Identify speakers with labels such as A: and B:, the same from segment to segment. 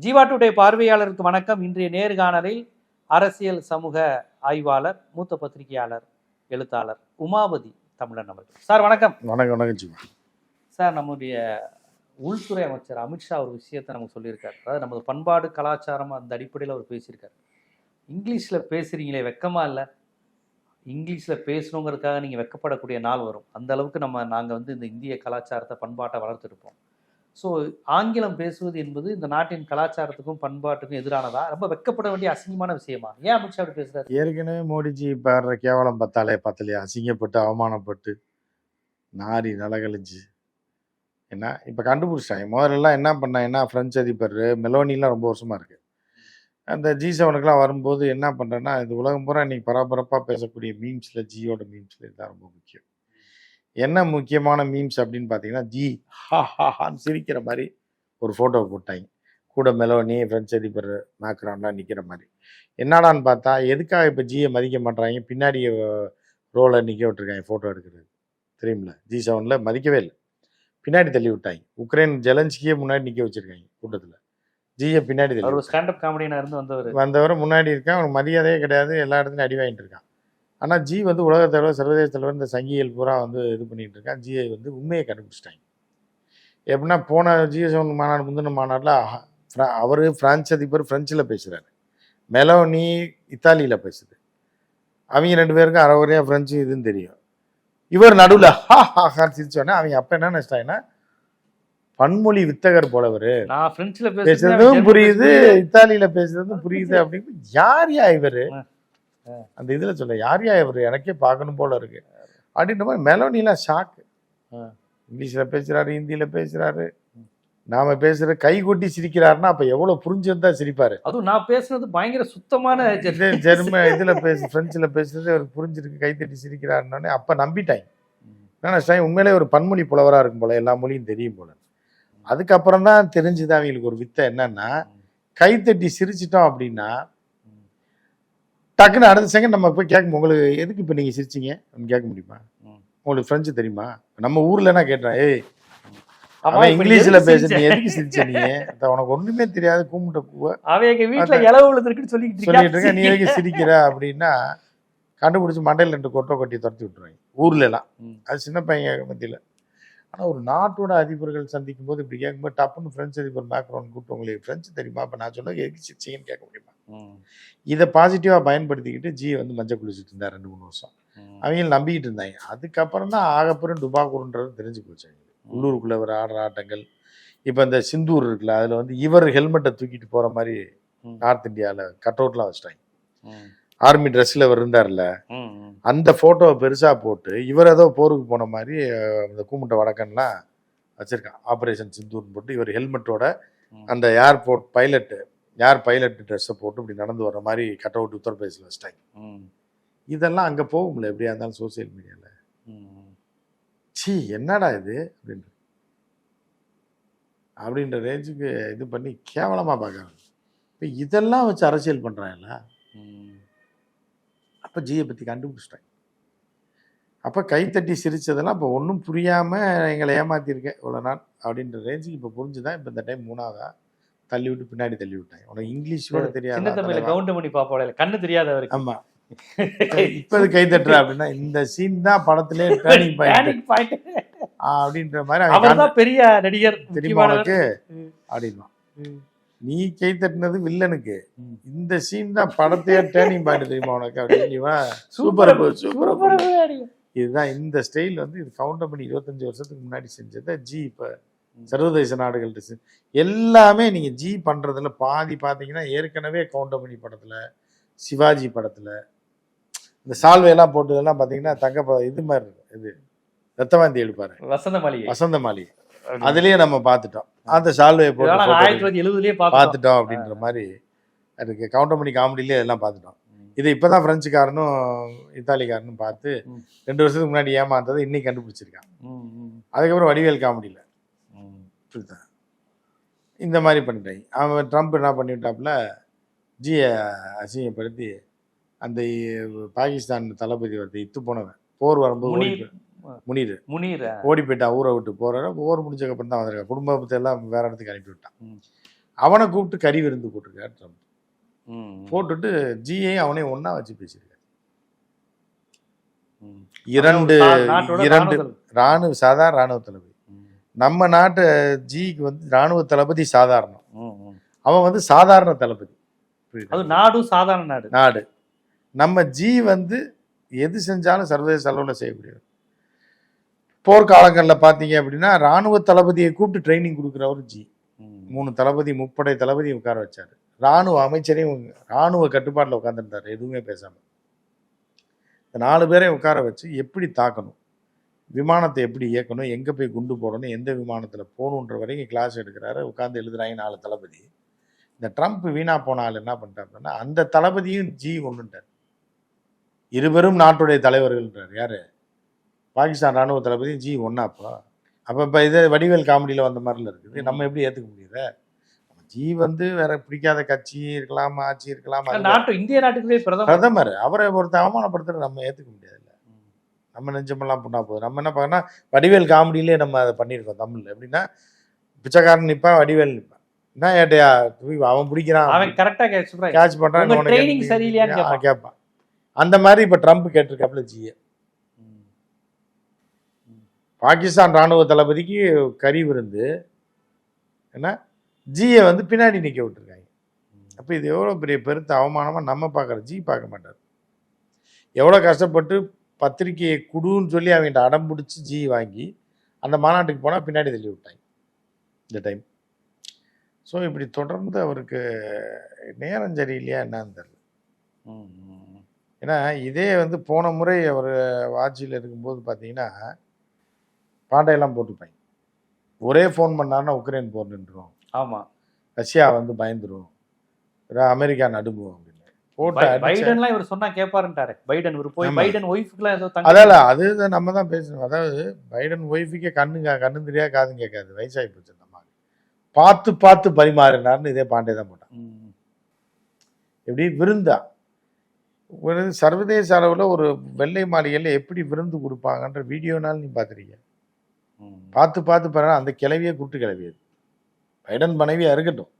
A: Jeeva today பார்வையாளருக்கு வணக்கம். இன்றைய நேர்காணலில் அரசியல் சமூக ஆய்வாளர் மூத்த பத்திரிகையாளர் எழுத்தாளர் உமாபதி தமிழன் அவர்கள். சார் வணக்கம்.
B: வணக்கம் வணக்கம் ஜிமா
A: சார் நம்முடைய உள்துறை அமைச்சர் அமித்ஷா ஒரு விஷயத்தை நமக்கு சொல்லியிருக்காரு. அதாவது நமது பண்பாடு கலாச்சாரம் அந்த அடிப்படையில் அவர் பேசியிருக்காரு. இங்கிலீஷில் பேசுகிறீங்களே வெக்கமா இல்லை? இங்கிலீஷில் பேசணுங்கிறதுக்காக நீங்கள் வெக்கப்படக்கூடிய நாள் வரும். அந்த அளவுக்கு நம்ம நாங்கள் வந்து இந்த இந்திய கலாச்சாரத்தை பண்பாட்டை வளர்த்துருப்போம் ஸோ ஆங்கிலம் பேசுவது என்பது இந்த நாட்டின் கலாச்சாரத்துக்கும் பண்பாட்டுக்கும் எதிரானதா? ரொம்ப வெக்கப்பட வேண்டிய அசிங்கமான விஷயமா? ஏன் அமித்ஷா அப்படி பேசுறாரு?
B: ஏற்கனவே மோடிஜி பாடுற கேவலம் பத்தாலே பத்தலையா? அசிங்கப்பட்டு அவமானப்பட்டு நாரி நலகழிஞ்சு. என்ன? இப்போ கண்டுபிடிச்சிட்டாங்க. முதல்லலாம் என்ன பண்ணாங்க என்ன ஃப்ரெஞ்சு அதிபர்? மெலோனிலாம் ரொம்ப வருஷமா இருக்கு. அந்த ஜி செவனுக்குலாம் வரும்போது என்ன பண்ணுறேன்னா இந்த உலகம் பூரா இன்னைக்கு பரபரப்பாக பேசக்கூடிய மீம்ஸில் ஜியோட மீம்ஸில் இதுதான் ரொம்ப முக்கியம். என்ன முக்கியமான மீம்ஸ் அப்படின்னு பார்த்தீங்கன்னா ஜி ஹா ஹா ஹான்னு சிரிக்கிற மாதிரி ஒரு ஃபோட்டோ போட்டாங்க. கூட மெலோனி ஃப்ரெஞ்சு அதிபர் மேக்ரான்லாம் நிற்கிற மாதிரி. என்னடான்னு பார்த்தா எதுக்காக இப்போ ஜியை மதிக்க மாட்றாங்க? பின்னாடி ரோலை நிற்க விட்டுருக்காங்க ஃபோட்டோ எடுக்கிறது. தெரியுமில்ல ஜி செவனில் மதிக்கவே இல்லை. பின்னாடி தள்ளி விட்டாங்க. உக்ரைன் ஜெலன்ஸ்கியே முன்னாடி நிற்க வச்சிருக்காங்க கூட்டத்தில். ஜியை பின்னாடி தள்ளி.
A: ஸ்டாண்டப் காமெடியனா இருந்து வந்தவர்.
B: வந்தவர் முன்னாடி இருக்கான். அவனுக்கு மரியாதையே கிடையாது. எல்லா இடத்துலையும் அடி வாங்கிட்டு இருக்கான். ஆனால் ஜி வந்து உலக தலைவர் சர்வதேச தலைவர் இந்த சங்கிகள் பூரா வந்து இது பண்ணிட்டு இருக்கான் ஜியை வந்து உண்மையை கண்டுபிடிச்சிட்டாங்க. எப்படின்னா போன ஜிஎஸ்என் மாநாடு முந்தின மாநாட்டில் அவர் பிரான்ஸ் அதிபர் ஃப்ரெஞ்சில் பேசுகிறாரு மெலோனி இத்தாலியில் பேசுது. அவங்க ரெண்டு பேருக்கும் அறவரையாக ஃப்ரெஞ்சு இதுன்னு தெரியும். இவர் நடுவில் ஹா ஹா ஹான்னு சிரிச்சோன்னே அவங்க அப்போ என்ன நினச்சிட்டாங்கன்னா பன்மொழி வித்தகர் போலவர். பேசுறதும் புரியுது இத்தாலியில பேசுறதும் புரியுது அப்படின்னு யார் யா இவரு. அந்த இதுல சொல்ல யார் யா இவரு? எனக்கே பார்க்கணும் போல இருக்கு. அப்படின்ற மாதிரி மெலோனிலாம் ஷாக்கு. இங்கிலீஷ்ல பேசுறாரு ஹிந்தியில பேசுறாரு. நாம பேசுற கை கொட்டி சிரிக்கிறாருன்னா அப்ப எவ்வளவு புரிஞ்சிருந்தா சிரிப்பாரு.
A: அதுவும் நான் பேசுனது பயங்கர சுத்தமான.
B: ஜெர்ம. இதுல பேசு பிரெஞ்சுல பேசுறது அவருக்கு புரிஞ்சிருக்கு கை தட்டி சிரிக்கிறாருன்னொடனே அப்ப நம்பிட்டாங்க. நினைச்சிட்டாங்க, உண்மையிலே ஒரு பன்மொழி புலவரா இருக்கும் போல எல்லா மொழியும் தெரியும் போல. அதுக்கப்புறம் தான் தெரிஞ்சுது அவங்களுக்கு ஒரு வித்தை என்னன்னா கைத்தட்டி சிரிச்சிட்டோம் அப்படின்னா டக்குன்னு அடுத்த செகண்ட் நம்ம போய் கேட்க உங்களுக்கு எதுக்கு இப்போ நீங்கள் சிரிச்சீங்க? அப்படின்னு கேட்க முடியுமா. உங்களுக்கு ஃப்ரெஞ்சு தெரியுமா? நம்ம ஊர்லனா கேட்டேன் ஏய் அவன் இங்கிலீஷ்ல பேச நீ? எதுக்கு சிரிச்ச நீ? உனக்கு ஒண்ணுமே தெரியாது கூமுட்ட பூவ
A: அவன் எங்க வீட்டுல இளவு விழுந்திருக்குன்னு சொல்லிட்டு
B: சொல்லிட்டு இருக்க நீ. எதுக்கு சிரிக்கிற? அப்படின்னா கண்டுபிடிச்சு மண்டையில் ரெண்டு கொட்டை கொட்டி துரத்தி விட்டுருவாங்க ஊர்ல எல்லாம். அது சின்ன பையன் மத்தியில. ஆனா ஒரு நாட்டோட அதிபர்கள் சந்திக்கும் போது இப்படி கேட்கும்போது டப்புன்னு பிரெஞ்சு அதிபர் மேக்ரோன் கூப்பிட்டு உங்களுக்கு பிரெஞ்சு தெரியுமா? அப்ப நான் சொன்னது எதுக்கு சிரிச்சீங்கன்னு கேட்க முடியுமா? இதை பாசிட்டிவா பயன்படுத்திக்கிட்டு ஜி வந்து மஞ்சள் குளிச்சுட்டு இருந்தார் ரெண்டு மூணு வருஷம். அவங்க நம்பிக்கிட்டு இருந்தாங்க அதுக்கப்புறம் தான் ஆகப்பெரும் டுபாக்கூருன்றது தெரிஞ்சு போச்சு. உள்ளூருக்குள்ள ஒரு ஆடுற ஆட்டங்கள் இப்போ இந்த சிந்தூர் இருக்குல்ல அதில் வந்து இவர் ஹெல்மெட்டை தூக்கிட்டு போகிற மாதிரி. நார்த் இந்தியாவில் கட் அவுட்லாம் வச்சிட்டாங்க ஆர்மி ட்ரெஸ்ஸில் அவர் இருந்தார்ல. அந்த ஃபோட்டோவை பெருசாக போட்டு இவர் ஏதோ போருக்கு போன மாதிரி இந்த கூமுட்டை வடக்கன்லாம் வச்சிருக்கான் ஆப்ரேஷன் சிந்தூர்னு போட்டு இவர் ஹெல்மெட்டோட. அந்த ஏர்போர்ட் பைலட்டு ஏர் பைலட் ட்ரெஸ்ஸை போட்டு இப்படி நடந்து வர மாதிரி கட் அவுட் உத்தரப்பிரதேசில் வச்சிட்டாங்க. இதெல்லாம் அங்கே போகும்ல எப்படியா இருந்தாலும் சோசியல் மீடியாவில். ச்சீ என்னடா இது? அப்படின்ற. அப்படின்ற ரேஞ்சுக்கு இது பண்ணி கேவலமாக பார்க்குறாங்க. இப்போ இதெல்லாம் வச்சு அரசியல் பண்ணுறாங்கல்ல. அப்போ ஜியை பற்றி கண்டுபிடிச்சிட்டாங்க. அப்போ கைத்தட்டி சிரிச்சதெல்லாம் இப்போ ஒன்றும் புரியாமல் எங்களை ஏமாத்திருக்கேன் இவ்வளோ நாள் அப்படின்ற ரேஞ்சுக்கு இப்போ புரிஞ்சுதான் இப்போ இந்த டைம் மூணாவதா? தள்ளி விட்டு பின்னாடி தள்ளி விட்டாங்க உனக்கு இங்கிலீஷ் கூட
A: சின்ன
B: தெரியாது?
A: தம்பியில கவுண்ட் பண்ணி பாப்பாள கண்ணு தெரியாதவருக்கு
B: ஆமா. இப்போ இது கை தட்டுற அப்படின்னா இந்த சீன் தான் படத்திலே டேர்னிங் பாயிண்ட். அப்படின்ற மாதிரி
A: அவர்தான் பெரிய நடிகர்
B: தெரியுமா. அப்படின்வான்
A: ம்.
B: நீ கை தட்டினது வில்லனுக்கு. இந்த சீன் தான் படத்தையே டேர்னிங் பாயிண்ட் தெரியுமா உனக்கு? அப்படின்னு
A: சூப்பர்
B: சூப்பர். இதுதான் இந்த ஸ்டைல் வந்து இது கவுண்டர் பண்ணி இருபத்தஞ்சு வருஷத்துக்கு முன்னாடி செஞ்சதை ஜி இப்போ சர்வதேச செஞ்சு எல்லாமே நீங்கள் ஜி பண்ணுறதுல பாதி பார்த்தீங்கன்னா ஏற்கனவே கவுண்டர் பண்ணி படத்தில் சிவாஜி படத்தில் இந்த சால்வையெல்லாம் போட்டதெல்லாம் பார்த்தீங்கன்னா தங்க இது மாதிரி இருக்கும் இது ரத்தவாந்தி எடுப்பாரு.
A: வசந்த மாளிகை
B: வசந்த மாளிகை அதுலயே நம்ம பார்த்துட்டோம் அந்த சால்வையை போட்டு
A: ஆயிரத்தி தொள்ளாயிரத்தி எழுபதுலயே
B: பார்த்துட்டோம் அப்படின்ற மாதிரி இருக்கு. கவுண்டர் பண்ணி காமெடியிலே எல்லாம் பார்த்துட்டோம் இது இப்பதான் பிரெஞ்சுக்காரனும் இத்தாலிக்காரனும் பார்த்து. ரெண்டு வருஷத்துக்கு முன்னாடி ஏமாந்ததை இன்னைக்கு கண்டுபிடிச்சிருக்கான். அதுக்கப்புறம் வடிவேல் காமெடியில். இப்படித்தான் இந்த மாதிரி பண்ணிட்டாங்க அவன் ட்ரம்ப் என்ன பண்ணிவிட்டாப்புல ஜியை அசிங்கப்படுத்தி அந்த பாகிஸ்தான் தளபதி ஒருத்தன் இத்து போனவன். போர் வரும்போது
A: முனீர்.
B: முனீர். ஓடி போயிட்டான் ஊரை விட்டு போறாரு. போர் முடிஞ்சதுக்கப்புறம் தான் வந்திருக்கான் குடும்பத்தை எல்லாம் வேற இடத்துக்கு அனுப்பி விட்டான். அவனை கூப்பிட்டு கறி விருந்து போட்டிருக்காரு ட்ரம்ப். போட்டுட்டு ஜியை அவனையும் ஒண்ணா வச்சு பேசியிருக்காரு. இரண்டு இரண்டு
A: ராணுவ
B: சாதாரண ராணுவ தளபதி. நம்ம நாட்டு ஜிக்கு வந்து ராணுவ தளபதி சாதாரணம். அவன் வந்து சாதாரண தளபதி?
A: அது நாடும் சாதாரண நாடு.
B: நாடு. நம்ம ஜி வந்து எது செஞ்சாலும் சர்வதேச அளவில் செய்யக்கூடியவர் போர்க்காலங்களில் பார்த்தீங்க அப்படின்னா ராணுவ தளபதியை கூப்பிட்டு ட்ரைனிங் கொடுக்குறவர் ஜி. மூணு தளபதி முப்படை தளபதி உட்கார வச்சாரு. ராணுவ அமைச்சரையும் ராணுவ கட்டுப்பாட்டில் உட்காந்துருந்தாரு எதுவுமே பேசாம. இந்த நாலு பேரையும் உட்கார வச்சு எப்படி தாக்கணும்? விமானத்தை எப்படி இயக்கணும் எங்கே போய் குண்டு போடணும் எந்த விமானத்தில் போகணுன்ற வரைக்கும் கிளாஸ் எடுக்கிறாரு. உட்காந்து எழுதுறாங்க நாலு தளபதி. இந்த ட்ரம்ப் வீணா போன ஆள் என்ன பண்ணிட்டாருன்னா அந்த தளபதியும் ஜி ஒன்றுட்டார் இருவரும் நாட்டுடைய தலைவர்கள்ன்றார். யாரு? பாகிஸ்தான் ராணுவ தளபதியும் ஜி ஒன்னா அப்போ. அப்போ இப்போ இது வடிவேல் காமெடியில் வந்த மாதிரில இருக்குது. நம்ம எப்படி ஏற்றுக்க முடியுது ஜி வந்து வேற பிடிக்காத கட்சி இருக்கலாம் ஆட்சி இருக்கலாம்
A: நாட்டு இந்திய நாட்டுக்குள்ளே பிரதமர்.
B: அவரை ஒருத்தர் அவமானப்படுத்துறது நம்ம ஏற்றுக்க முடியாதுல்ல நம்ம நெஞ்சமெல்லாம் பண்ணா போதும் நம்ம என்ன பார்க்கணும் வடிவேல் காமெடியிலே நம்ம அதை பண்ணியிருக்கோம் தமிழ்ல. எப்படின்னா பிச்சைக்காரன் நிப்பான் வடிவேல் நிப்பான். என்ன ஏட்டையா அவன் பிடிக்கிறான்.
A: அவன் கரெக்டா கேட்ச் training
B: எப்படி-
A: சரியில்லையான்னு கேட்பான்.
B: அந்த மாதிரி இப்ப ட்ரம்ப் கேட்டிருக்காப்புல ஜியை பாகிஸ்தான் ராணுவ தளபதிக்கு கறி விருந்து. என்ன? ஜியை வந்து பின்னாடி நிக்க விட்டுருக்காங்க. அப்ப இது எவ்வளவு பெரிய பெருத்த அவமானமா நம்ம பார்க்கறோம் ஜி பார்க்க மாட்டார். எவ்வளவு கஷ்டப்பட்டு பத்திரிக்கையை குடுன்னு சொல்லி அவங்ககிட்ட அடம் பிடிச்சி ஜி வாங்கி அந்த மாநாட்டுக்கு போனா பின்னாடி தள்ளி விட்டாங்க. இந்த டைம் ஸோ இப்படி தொடர்ந்து அவருக்கு நேரம் சரியில்லையா என்னன்னு தெரியல. ஏன்னா இதே வந்து போன முறை அவர் ஆட்சியில் இருக்கும்போது பார்த்தீங்கன்னா பாண்டையெல்லாம் போட்டுப்பாங்க. ஒரே ஃபோன் பண்ணாருன்னா உக்ரைன் போர் நின்றுரும்.
A: ஆமா.
B: ரஷ்யா வந்து பயந்துரும். ர- அமெரிக்கா நடுங்கும்
A: பைடன்லாம் இவர் சொன்னா கேட்பாருன்ட்டாரு பைடன் இவர் போய். பைடன் ஒய்ஃபுக்குலாம் ஏதோ
B: அதால அது நம்ம தான் பேசணும். அதாவது பைடன் ஒய்ஃபுக்கே கண்ணு கண்ணு தெரியா காதும் கேட்காது. வயசாகி போச்சு மாதிரி. பார்த்து பார்த்து பரிமாறினார்னு இதே பாண்டே தான் போட்டான். எப்படி? விருந்தா. சர்வதேச அளவில் ஒரு வெள்ளை மாளிகையில் எப்படி விருந்து கொடுப்பாங்கன்ற வீடியோனாலும் நீ பார்த்துருக்கீங்க
A: ம்.
B: பார்த்து பார்த்து பாருங்க அந்த கிளவியே கூட்டு கிளவி அது பைடன் மனைவியா இருக்கட்டும்.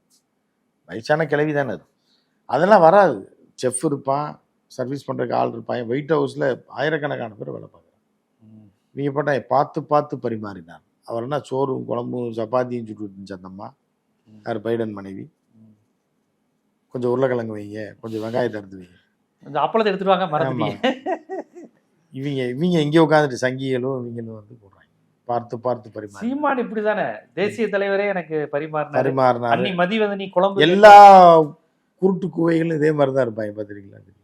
B: வயசான கிளவி தானே அது. அதெல்லாம் வராது. செஃப் இருப்பான் சர்வீஸ் பண்ணுறதுக்கு ஆள் இருப்பான் ஒயிட் ஹவுஸில் ஆயிரக்கணக்கான பேர் வேலை பார்க்குறாங்க.
A: ம்.
B: நீங்க போட்டா பார்த்து பார்த்து பரிமாறினார். அவர் என்ன சோறும் குழம்பும் சப்பாத்தியும் சுட்டு இருந்துச்சு அந்த அம்மா.
A: ம்.
B: யார்? பைடன் மனைவி. கொஞ்சம் உருளைக்கிழங்கு வைங்க கொஞ்சம் வெங்காயத்தை எடுத்து வைங்க.
A: இந்த அப்பளத்தை எடுத்துட்டு வாங்க மறந்துட்டீங்க
B: இவங்க இவங்க இங்கே உட்காந்துட்டு சங்கிகளும் இவங்களும் வந்து போடுறாங்க. பார்த்து பார்த்து பரிமாறி
A: சீமான் இப்படிதானே? தேசிய தலைவரே எனக்கு பரிமாறினாரு.
B: பரிமாறினாரு.
A: மதிவதனி குழம்பு
B: எல்லா குருட்டு குவைகளும் இதே மாதிரி தான் இருப்பாங்க பார்த்துருக்கீங்களா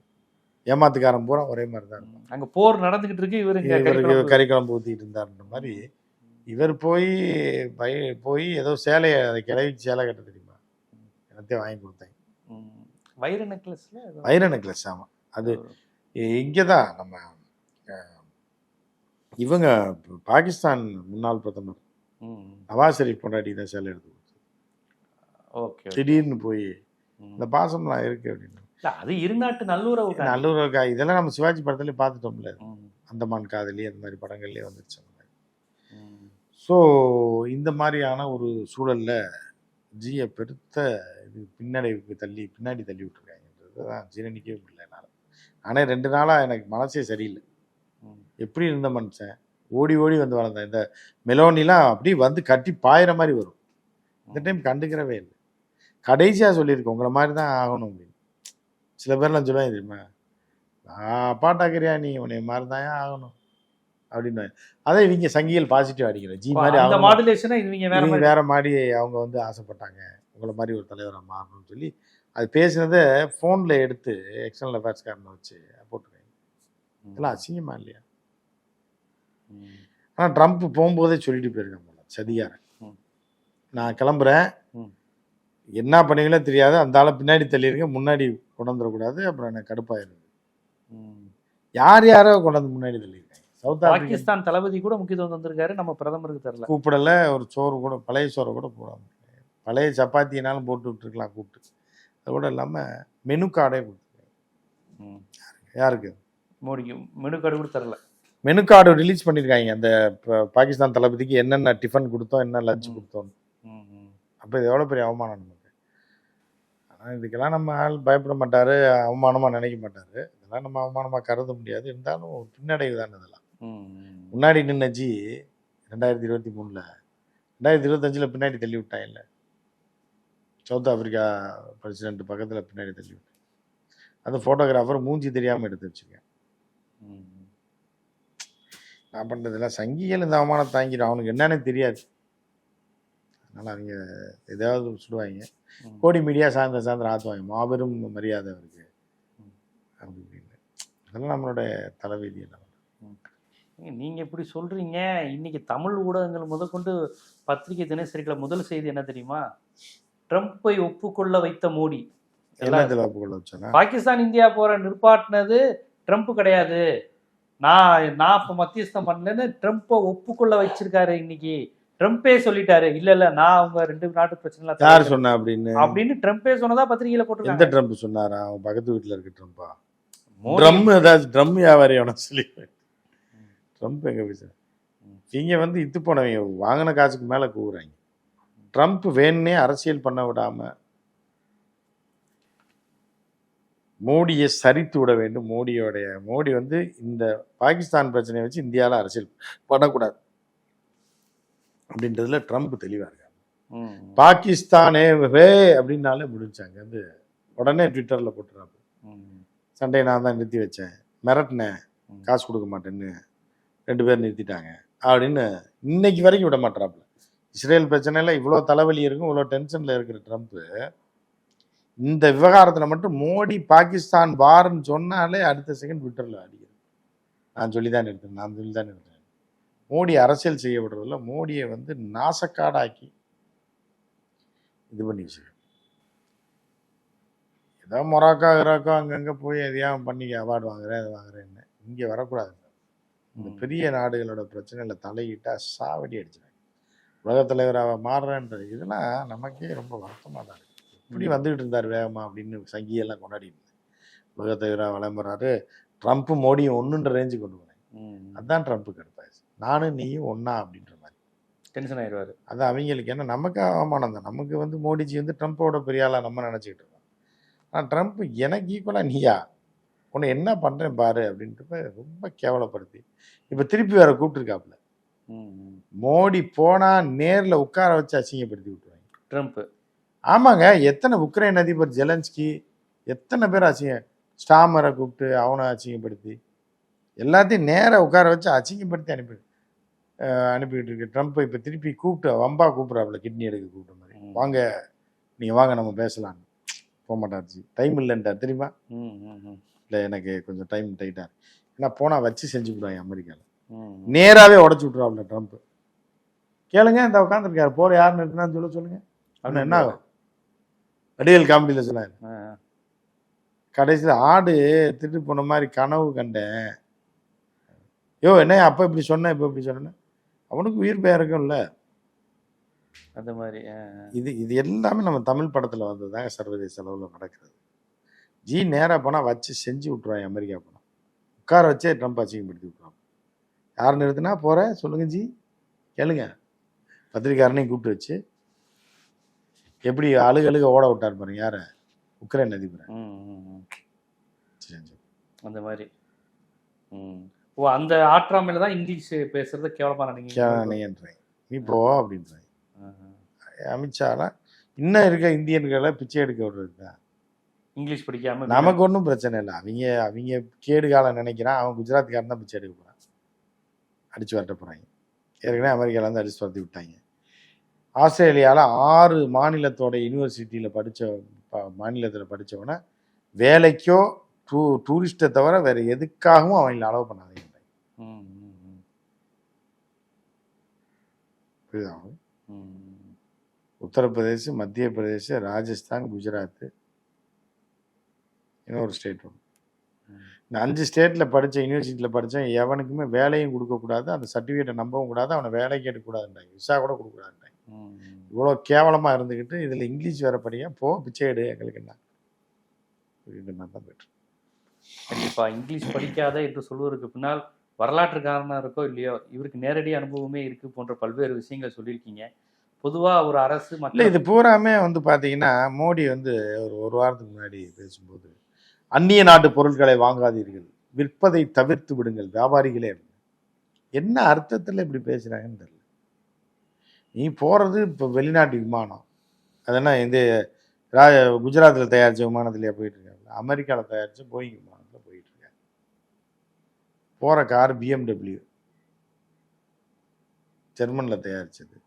B: ஏமாத்துக்காரன் பூரா ஒரே மாதிரி தான் இருப்பான்
A: அங்க போர் நடந்துகிட்டு இருக்கு இவரு
B: இவருக்கு
A: குழம்பு.
B: கறி குழம்பு ஊற்றிட்டு இருந்தாருன்ற மாதிரி இவர் போய் பய போய் ஏதோ சேலையை அதை கிளவிக்கு சேலை கட்ட தெரியுமா எல்லாத்தையும் வாங்கி கொடுத்தாங்க
A: ம். வைர நெக்லஸ்ல
B: வைர நெக்லஸ் ஆமாம் அது இங்கே தான் நம்ம இவங்க பாகிஸ்தான் முன்னாள் பிரதமர். நவாஸ் ஷெரீப் பொண்டாட்டி தான் சேலை எடுத்து கொடுத்து
A: ஓகே
B: திடீர்னு போய். இந்த பாசம்லாம் இருக்கு அப்படின்னு.
A: அது இருநாட்டு நல்லுறவு.
B: நல்லூர் இதெல்லாம் நம்ம சிவாஜி படத்துலேயே பார்த்துட்டோம்ல. அந்தமான் காதலி அந்த மாதிரி படங்கள்லேயே வந்துருச்சு. ஸோ இந்த மாதிரியான ஒரு சூழல்ல ஜியை பெருத்த இது பின்னடைவுக்கு தள்ளி பின்னாடி தள்ளி விட்டுருக்காங்கன்றது தான் ஜீரணிக்கவே முடியல என்னால். ஆனால் ரெண்டு நாளாக எனக்கு மனசே சரியில்லை. எப்படி இருந்த மனுஷன்? ஓடி ஓடி வந்து வளர்ந்தேன். இந்த மெலோனிலாம் அப்படியே வந்து கட்டி பாயிற மாதிரி வரும். இந்த டைம் கண்டுக்கிறவே இல்லை. கடைசியாக சொல்லியிருக்கோம் உங்களை மாதிரி தான் ஆகணும் அப்படின்னு. சில பேர்லாம் சொல்லுவாங்க தெரியுமா? நான் அப்பாட்டாக்கிறியா நீ? உன்னை மாதிரி தான் ஆகணும். அப்படின்னு. அதை இவங்க சங்கிகள் பாசிட்டிவ் அடிக்கிறேன் ஜி மாதிரி ஆகணும்.
A: மாடுலேஷனை இவங்க வேற மாதிரி
B: வேற மாதிரி அவங்க வந்து ஆசைப்பட்டாங்க. உங்களை மாதிரி ஒரு தலைவராக மாறணும்னு சொல்லி அது பேசினதை ஃபோனில் எடுத்து எக்ஸ்டர்னல் அஃபேர்ஸ்காரனை வச்சு போட்டுருக்காங்க. இதெல்லாம் அசிங்கமா இல்லையா. ஆனால் ட்ரம்ப் போகும்போதே சொல்லிட்டு போயிருக்காங்க சதிகாரன். நான் கிளம்புறேன். என்ன பண்ணீங்களோ தெரியாது. அந்த ஆளை பின்னாடி தள்ளிருங்க முன்னாடி கொண்டு வந்துடக்கூடாது அப்புறம் எனக்கு கடுப்பாயிருது. யார் யாரோ கொண்டு வந்து முன்னாடி தள்ளியிருக்காங்க. சவுத்
A: பாகிஸ்தான் தளபதி கூட முக்கியத்துவம் தந்திருக்காரு. நம்ம பிரதமருக்கு தெரியல.
B: கூப்பிடல. ஒரு சோறு கூட பழைய சோறை கூட போடாம. பழைய சப்பாத்தினாலும் போட்டு விட்டுருக்கலாம் கூப்பிட்டு. அது கூட இல்லாமல் மெனு கார்டே கொடுத்துருக்காங்க. யாருக்கு?
A: மோடிக்கு. மெனு கார்டு கூட தரல.
B: மெனு கார்டு ரிலீஸ் பண்ணியிருக்காங்க. அந்த பாகிஸ்தான் தளபதிக்கு என்னென்ன டிஃபன் கொடுத்தோம் என்ன லஞ்ச்
A: ம்.
B: கொடுத்தோம்
A: ம், ம்.
B: அப்போ இது எவ்வளோ பெரிய அவமானம் ஆனால் இதுக்கெல்லாம் நம்ம ஆள் பயப்பட மாட்டார் அவமானமாக நினைக்க மாட்டார். இதெல்லாம் நம்ம அவமானமாக கருத முடியாது. இருந்தாலும் ஒரு பின்னடைவு தான் இதெல்லாம். முன்னாடி நின்ன ஜி ரெண்டாயிரத்தி இருபத்தி மூணில் ரெண்டாயிரத்தி இருபத்தஞ்சில் பின்னாடி தள்ளி விட்டாங்கல்ல சவுத் ஆப்பிரிக்கா பிரசிடென்ட் பக்கத்தில் பின்னாடி தள்ளி விட்டேன். அந்த ஃபோட்டோகிராஃபர் மூஞ்சி தெரியாமல் எடுத்து வச்சிருக்கேன். நான் பண்ணுறதுல சங்கிகள் இந்த அவமானம் தாங்கிடும் அவனுக்கு என்னன்னு தெரியாது. அதனால் அவங்க ஏதாவது சொல்லுவாங்க
A: ம்.
B: கோடி மீடியா சாயந்தரம் சாயந்தரம் ஆற்றுவாங்க மாபெரும் மரியாதை அவருக்கு. அப்படி இப்படின்னு அதெல்லாம் நம்மளுடைய தலைவிதி எல்லாம்.
A: ஏங்க, நீங்க இப்படி சொல்றீங்க. இன்னைக்கு தமிழ் ஊடகங்கள் முதற்கொண்டு பத்திரிகை தினசரிகளை முதல் செய்தி என்ன தெரியுமா? ட்ரம்ப்பை ஒப்புக்கொள்ள வைத்த மோடி.
B: ஒப்புக்கொள்ள வச்சாங்க?
A: பாகிஸ்தான் இந்தியா போற நிற்பாட்டினது ட்ரம்ப் கிடையாது. நான் நான் இப்ப மத்தியஸ்தம் பண்ணலன்னு ட்ரம்ப்பை ஒப்புக்கொள்ள வச்சிருக்காரு இன்னைக்கு. ட்ரம்ப்பே சொல்லிட்டாரு இல்ல இல்ல நான் அவங்க ரெண்டு நாட்டு பிரச்சனை
B: யார் சொன்னா அப்படின்னு?
A: அப்படின்னு ட்ரம்ப்பே சொன்னதா பத்திரிகையில
B: எந்த
A: போட்டிருக்காங்க
B: ட்ரம்ப் சொன்னாரா? அவன் பக்கத்து வீட்டில் இருக்க ட்ரம்ப்பா?
A: மோடி-
B: ட்ரம் ஏதாச்சும் ட்ரம் வியாபாரி அவனை சொல்லி. ட்ரம்ப் எங்க பேச இங்க வந்து இத்து போனவங்க வாங்கின காசுக்கு மேல கூவுறாங்க. ட்ரம்ப் வேணுனே அரசியல் பண்ண விடாம மோடியை சரித்து விட வேண்டும் மோடியோடைய மோடி வந்து இந்த பாகிஸ்தான் பிரச்சனையை வச்சு இந்தியாவில் அரசியல் பண்ணக்கூடாது. அப்படின்றதுல ட்ரம்ப் தெளிவா இருக்காங்க பாகிஸ்தானே வே அப்படின்னாலே முடிஞ்சாங்க. வந்து உடனே ட்விட்டர்ல போட்டுறாங்க சண்டையை நான் தான் நிறுத்தி வச்சேன். மிரட்டினேன். காசு கொடுக்க மாட்டேன்னு ரெண்டு பேர் நிறுத்திட்டாங்க. அப்படின்னு இன்னைக்கு வரைக்கும் விட மாட்டாப்புல இஸ்ரேல் பிரச்சனையில் இவ்வளோ தலைவலி இருக்கும் இவ்வளோ டென்ஷனில் இருக்கிற ட்ரம்ப்பு இந்த விவகாரத்தில் மட்டும் மோடி பாகிஸ்தான் வார்ன்னு சொன்னாலே அடுத்த செகண்ட் ட்விட்டரில் அடிக்கிறது நான் சொல்லி தான் நிறுத்தினேன் நான் சொல்லி தான் நிறுத்தினேன் மோடி அரசியல் செய்ய விடுறதில்ல மோடியை வந்து நாசக்காடாக்கி இது பண்ணி வச்சிருக்காங்க ஏதோ மொராக்கா இராக்கோ அங்கங்கே போய் எதையா பண்ணி அவார்டு வாங்குறேன் அதை வாங்குறேன்னு. இங்கே வரக்கூடாது. இந்த. பெரிய நாடுகளோட பிரச்சனையில் தலையிட்டா சாவடி அடிச்சிடாங்க உலகத் தலைவராக மாறுறன்ற இதெல்லாம் நமக்கே ரொம்ப வருத்தமாக தான் இருக்கு. இப்படி
A: ம்.
B: வந்துகிட்டு இருந்தார் வேகமா அப்படின்னு சங்கியெல்லாம் இருந்தேன் உலகத் தலைவராக விளம்புறாரு ட்ரம்ப் மோடியும் ஒன்றுன்ற ரேஞ்சுக்கு கொண்டு போனேன். அதுதான் ட்ரம்ப்புக்கு எடுத்தாச்சு நானும் நீயும் ஒன்றா அப்படின்ற மாதிரி.
A: டென்ஷன் ஆயிடுவாரு.
B: அது அவங்களுக்கு என்ன நமக்கு அவமானம் தான். நமக்கு வந்து மோடிஜி வந்து ட்ரம்ப்போட பெரிய ஆளா நம்ம நினச்சிக்கிட்டு இருக்கோம். ஆனால் ட்ரம்ப் எனக்கு ஈக்குவலாக நீயா? உன்னை என்ன பண்ணுறேன் பாரு அப்படின்ட்டு ரொம்ப கேவலப்படுத்தி. இப்போ திருப்பி வேற கூப்பிட்டுருக்காப்புல. மோடி போனால் நேரில் உட்கார வச்சு அசிங்கப்படுத்தி விட்டுருவாங்க.
A: ட்ரம்ப்
B: ஆமாங்க எத்தனை உக்ரைன் அதிபர் ஜெலன்ஸ்கி எத்தனை பேர் அசிங்க ஸ்டாமரை கூப்பிட்டு அவனை அசிங்கப்படுத்தி எல்லாத்தையும் நேராக உட்கார வச்சு அசிங்கப்படுத்தி அனுப்பி அஹ் அனுப்பிக்கிட்டு இருக்கு ட்ரம்ப் இப்போ திருப்பி கூப்பிட்டு வம்பா கூப்பிட்றாப்புல கிட்னி எடுக்க கூப்பிட்ட மாதிரி. வாங்க நீங்கள் வாங்க நம்ம பேசலான்னு. போக மாட்டாச்சு. டைம் இல்லைன்ட்டார். தெரியுமா. இல்லை எனக்கு கொஞ்சம் டைம் டைட்டாக ஏன்னா போனால் வச்சு செஞ்சு விடுவாங்க அமெரிக்காவில். நேராகவே உடச்சி விட்ருவாப்புல ட்ரம்ப். கேளுங்க இந்த உட்காந்துருக்காரு போகிற யாருன்னு இருக்குன்னு சொல்ல சொல்லுங்க. அப்படின்னு என்ன ஆகும்? வடிவேல் காமெடியில் சொன்னார். கடைசியில் ஆடு திருட்டு போன மாதிரி கனவு கண்டேன். யோ என்ன அப்போ இப்படி சொன்ன இப்போ இப்படி சொன்னேன்னு? அவனுக்கு உயிர் பெயர் இருக்கும்ல
A: அந்த மாதிரி.
B: இது இது எல்லாமே நம்ம தமிழ் படத்தில் வந்தது தாங்க சர்வதேச அளவில் நடக்கிறது. ஜி நேராக போனால் வச்சு செஞ்சு விட்ருவாங்க அமெரிக்கா போனால் உட்கார வச்சே ட்ரம்ப் அசிங்கப்படுத்தி விட்ருவாங்க யார் நிறுத்தினா போகிற சொல்லுங்க ஜி. கேளுங்க. பத்திரிக்காரனையும் கூப்பிட்டு வச்சு. எப்படி அழுக அழுக ஓட விட்டார் பாருங்க யாரை? உக்ரைன் அதிபரை. செஞ்சு
A: அந்த மாதிரி. ஓ அந்த ஆற்றாமையில தான் இங்கிலீஷ் பேசுறத கேவலமா
B: கேவனையன்றாங்க நீ போ
A: ஆ.
B: அமித்ஷாலாம் இன்னும் இருக்க இந்தியன்களை பிச்சை எடுக்க விடுறது தான்
A: இங்கிலீஷ் படிக்காம
B: நமக்கு ஒன்றும் பிரச்சனை இல்லை. அவங்க அவங்க கேடு காலம் நினைக்கிறான். அவன் குஜராத்காரன் தான் பிச்சை எடுக்க போகிறான் அடிச்சு வரட்ட போகிறாங்க ஏற்கனவே அமெரிக்காலேருந்து அடிச்சு வரத்தி விட்டாங்க. ஆஸ்திரேலியாவில் ஆறு மாநிலத்தோட யூனிவர்சிட்டியில் படித்த மாநிலத்தில் படித்தவனை வேலைக்கோ டூ டூரிஸ்ட்டை தவிர வேறு எதுக்காகவும் அவங்களை அலோவ் பண்ணாதீங்க. புரியுதா
A: ம்.
B: உத்தரப்பிரதேஷ் மத்திய பிரதேஷ் ராஜஸ்தான் குஜராத் இன்னொரு ஸ்டேட் ஒன்று. இந்த அஞ்சு ஸ்டேட்டில் படித்த யூனிவர்சிட்டியில் படித்தேன் எவனுக்குமே வேலையும் கொடுக்கக்கூடாது அந்த சர்டிஃபிகேட்டை நம்பவும் கூடாது அவனை வேலைக்கு எடுக்கக்கூடாதுன்றாங்க விசா கூட கொடுக்கக்கூடாதுன்றாங்க. இவ்வளோ கேவலமாக இருந்துக்கிட்டு இதில் இங்கிலீஷ் வேற படிங்க போ பிச்சை எடு எங்களுக்கு என்ன இந்த மாதிரி தான் போயிட்டு இருக்கு.
A: கண்டிப்பா இங்கிலீஷ் படிக்காத என்று சொல்வதற்கு பின்னால் வரலாற்று காரணம் இருக்கோ இல்லையோ இவருக்கு நேரடி அனுபவமே இருக்கு போன்ற பல்வேறு விஷயங்கள் சொல்லியிருக்கீங்க. பொதுவா ஒரு அரசு
B: இல்லை
A: மக்கள்
B: இது பூராமே வந்து பார்த்தீங்கன்னா மோடி வந்து ஒரு ஒரு வாரத்துக்கு முன்னாடி பேசும்போது அந்நிய நாட்டு பொருட்களை வாங்காதீர்கள் விற்பதை தவிர்த்து விடுங்கள் வியாபாரிகளே என்ன அர்த்தத்தில் இப்படி பேசுகிறாங்கன்னு தெரியல. நீ போகிறது இப்போ வெளிநாட்டு விமானம். அதெல்லாம் இந்த ராஜ குஜராத்தில் தயாரித்த விமானத்திலேயே போயிட்டு இருக்காங்க? அமெரிக்காவில் தயாரித்த போயிங் விமானம். போகிற கார் பிஎம்டபிள்யூ ஜெர்மனில் தயாரித்தது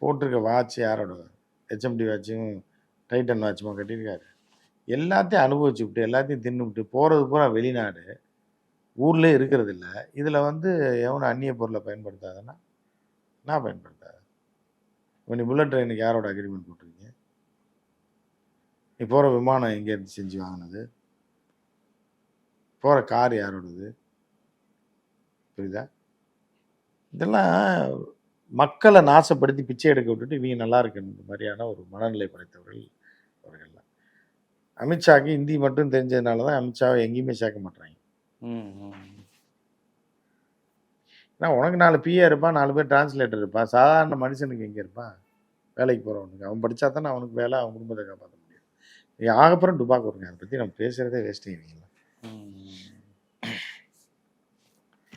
B: போட்டிருக்க வாட்ச் யாரோட? ஹெச்எம்டி வாட்சும் டைட்டன் வாட்சுமா கட்டியிருக்காரு. எல்லாத்தையும் அனுபவிச்சு விட்டு எல்லாத்தையும் தின்னுவிட்டு போகிறது பூரா வெளிநாடு. ஊர்லேயே இருக்கிறது இல்லை இதில் வந்து எவனும் அந்நிய பொருளை பயன்படுத்தாதுன்னா நான் பயன்படுத்தாது இப்போ நீ புல்லட் ட்ரெயினுக்கு யாரோட அக்ரிமெண்ட் போட்டிருக்கீங்க? நீ போகிற விமானம் எங்கேருந்து செஞ்சு வாங்கினது? போகிற கார் யாரோடது? புரியுதா? இதெல்லாம் மக்களை நாசப்படுத்தி பிச்சை எடுக்க விட்டுட்டு இவங்க நல்லா இருக்குன்ற மாதிரியான ஒரு மனநிலை படைத்தவர்கள் அவர்கள்லாம். அமித்ஷாக்கு ஹிந்தி மட்டும் தெரிஞ்சதுனால தான் அமித்ஷாவை எங்கேயுமே சேர்க்க மாட்டாங்க ஏன்னா உனக்கு நாலு பிஏ இருப்பான் நாலு பேர் டிரான்ஸ்லேட்டர் இருப்பான். சாதாரண மனுஷனுக்கு எங்கே இருப்பான்? வேலைக்கு போகிறவனுக்கு அவன் படித்தா தானே அவனுக்கு வேலை அவன் குடும்பத்தை காப்பாற்ற முடியும். ஆகப்புறம் டுபாக் வருங்க அதை பற்றி நம்ம பேசுகிறதே வேஸ்ட்டு இவங்க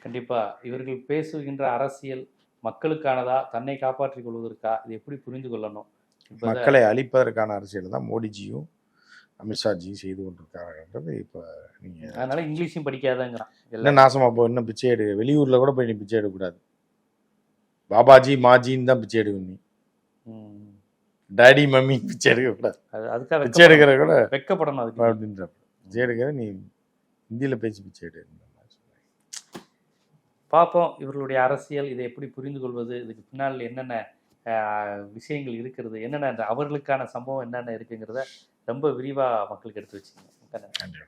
A: ம். கண்டிப்பா. இவர்கள் பேசுகின்ற அரசியல் மக்களுக்கானதா? தன்னை காப்பாற்றிக் கொள்வதற்கா? இது எப்படி புரிந்து கொள்ளணும்?
B: மக்களை அழிப்பதற்கான அரசியல் தான் மோடிஜியும் அமித்ஷாஜியும் செய்து கொண்டிருக்காங்கன்றது இப்போ நீங்கள்
A: அதனால இங்கிலீஷும் படிக்காதங்கிறான். எல்லாம்
B: இன்னும் நாசமா போ இன்னும் பிச்சை எடு. வெளியூர்ல கூட போய் நீ பிச்சை எடுக்கக்கூடாது. பாபாஜி மாஜின்னு தான் பிச்சை எடுக்கணும் நீ. டாடி மம்மி பிச்சை எடுக்கக்கூடாது.
A: அது அதுக்காக
B: பிச்சை எடுக்கிற கூட
A: அதுக்கு.
B: அப்படின்ற பிச்சை எடுக்கிற நீ ஹிந்தியில பேசி பிச்சை எடு.
A: பார்ப்போம். இவர்களுடைய அரசியல் இதை எப்படி புரிந்து கொள்வது இதுக்கு பின்னால் என்னென்ன விஷயங்கள் இருக்கிறது என்னென்ன அந்த அவர்களுக்கான சம்பவம் என்னென்ன இருக்குங்கிறத ரொம்ப விரிவாக மக்களுக்கு எடுத்து வச்சுங்க
B: நன்றி.